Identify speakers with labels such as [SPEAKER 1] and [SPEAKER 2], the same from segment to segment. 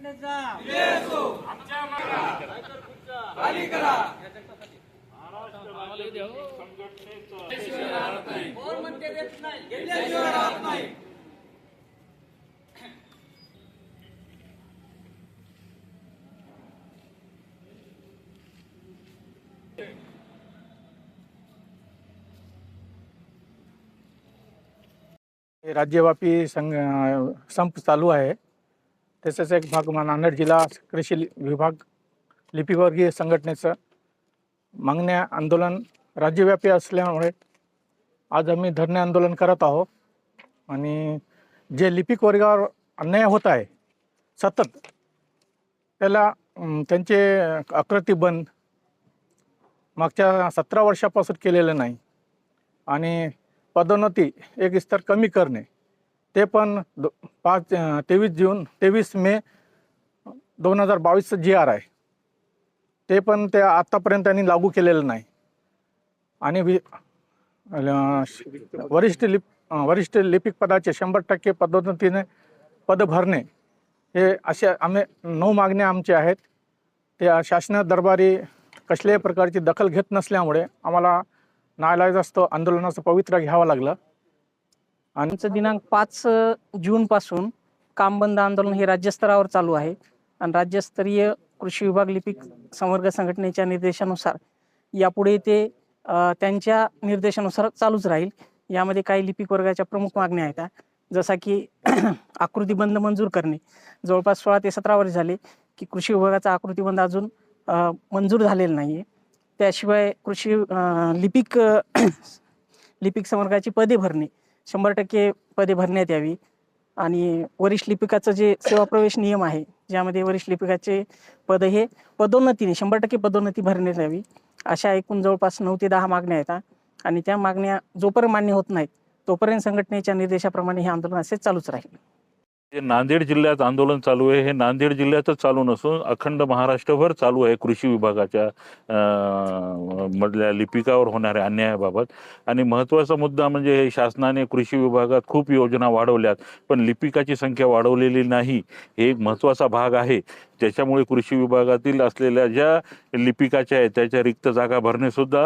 [SPEAKER 1] संघटनेचा कोण म्हणते देत नाही
[SPEAKER 2] हे राज्यव्यापी संघ संप चालू आहे. त्याचाच एक भाग नांदेड जिल्हा कृषी लि- विभाग लिपिवर्गीय संघटनेचं मागण्या आंदोलन राज्यव्यापी असल्यामुळे आज आम्ही धरणे आंदोलन करत आहोत. आणि जे लिपिक वर्गावर अन्याय होत आहे सतत त्याला त्यांचे आकृती बंद मागच्या सतरा वर्षापासून केलेलं नाही. आणि पदोन्नती एक स्तर कमी करणे ते पण दो पाच तेवीस जून तेवीस मे दोन हजार बावीसचं जी आर आहे. ते पण ते आत्तापर्यंत त्यांनी लागू केलेलं नाही. आणि वि वरिष्ठ लिप वरिष्ठ लिपिक पदाचे शंभर टक्के पदोन्नतीने पद भरणे हे असे आम्ही नऊ मागण्या आमच्या आहेत. त्या शासना दरबारी कसल्याही प्रकारची दखल घेत नसल्यामुळे आम्हाला नाईलाजास्तव आंदोलनाचं पवित्र घ्यावं लागलं. आणि
[SPEAKER 3] आमचं दिनांक पाच जून पासून काम बंद आंदोलन हे राज्यस्तरावर चालू आहे. आणि राज्यस्तरीय कृषी विभाग लिपिक संवर्ग संघटनेच्या निर्देशानुसार यापुढे ते त्यांच्या निर्देशानुसार चालूच राहील. यामध्ये काही लिपिक वर्गाच्या प्रमुख मागण्या आहेत. जसा की आकृतीबंध मंजूर करणे. जवळपास सोळा ते सतरा वर्ष झाले की कृषी विभागाचा आकृतीबंध अजून मंजूर झालेला नाही आहे त्याशिवाय कृषी लिपिक लिपिक संवर्गाची पदे भरणे शंभर टक्के पदे भरण्यात यावी. आणि वरिष्ठ लिपिकाचं जे सेवा प्रवेश नियम आहे ज्यामध्ये वरिष्ठ लिपिकाचे पद हे पदोन्नतीने शंभर टक्के पदोन्नती भरण्यात यावी अशा एकूण जवळपास नऊ ते दहा मागण्या आहेत आणि त्या मागण्या जोपर्यंत मान्य होत नाहीत तोपर्यंत संघटनेच्या निर्देशाप्रमाणे हे आंदोलन असेच चालूच राहील.
[SPEAKER 4] जे नांदेड जिल्ह्यात आंदोलन चालू आहे हे नांदेड जिल्ह्यातच चालू नसून अखंड महाराष्ट्रभर चालू आहे कृषी विभागाच्या मधल्या लिपिकावर होणाऱ्या अन्यायाबाबत. आणि महत्त्वाचा मुद्दा म्हणजे हे शासनाने कृषी विभागात खूप योजना वाढवल्यात पण लिपिकाची संख्या वाढवलेली नाही. हे एक महत्त्वाचा भाग आहे. त्याच्यामुळे कृषी विभागातील असलेल्या ज्या लिपिकाच्या आहेत त्याच्या रिक्त जागा भरणेसुद्धा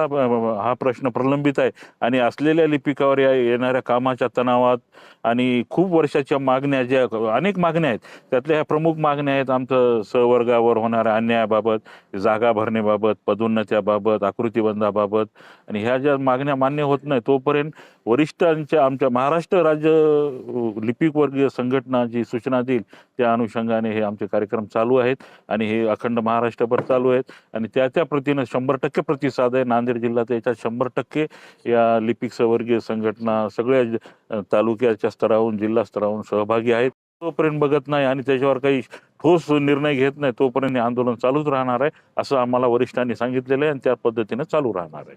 [SPEAKER 4] हा प्रश्न प्रलंबित आहे. आणि असलेल्या लिपिकावर या येणाऱ्या कामाच्या तणावात आणि खूप वर्षाच्या मागण्या ज्या अनेक मागण्या आहेत त्यातल्या ह्या प्रमुख मागण्या आहेत आमचं सहवर्गावर होणाऱ्या अन्यायाबाबत जागा भरण्याबाबत पदोन्नत्याबाबत आकृतीबंधाबाबत. आणि ह्या ज्या मागण्या मान्य होत नाही तोपर्यंत वरिष्ठांच्या आमच्या महाराष्ट्र राज्य लिपिकवर्गीय लिपिक वर्गीय संघटना जी सूचना देईल त्या अनुषंगाने हे आमचे कार्यक्रम चालू आहे. आहेत आणि हे अखंड महाराष्ट्रभर चालू आहेत. आणि त्या त्या प्रतीनं शंभर टक्के प्रतिसाद आहे. नांदेड जिल्ह्यात याच्यात शंभर टक्के या लिपिक सवर्गीय संघटना सगळ्या तालुक्याच्या स्तरावरून जिल्हा स्तरावरून सहभागी आहेत. तोपर्यंत बघत नाही आणि त्याच्यावर काही ठोस निर्णय घेत नाही. तोपर्यंत हे आंदोलन चालूच राहणार आहे असं आम्हाला वरिष्ठांनी सांगितलेलं आहे आणि त्या पद्धतीनं चालू राहणार आहे.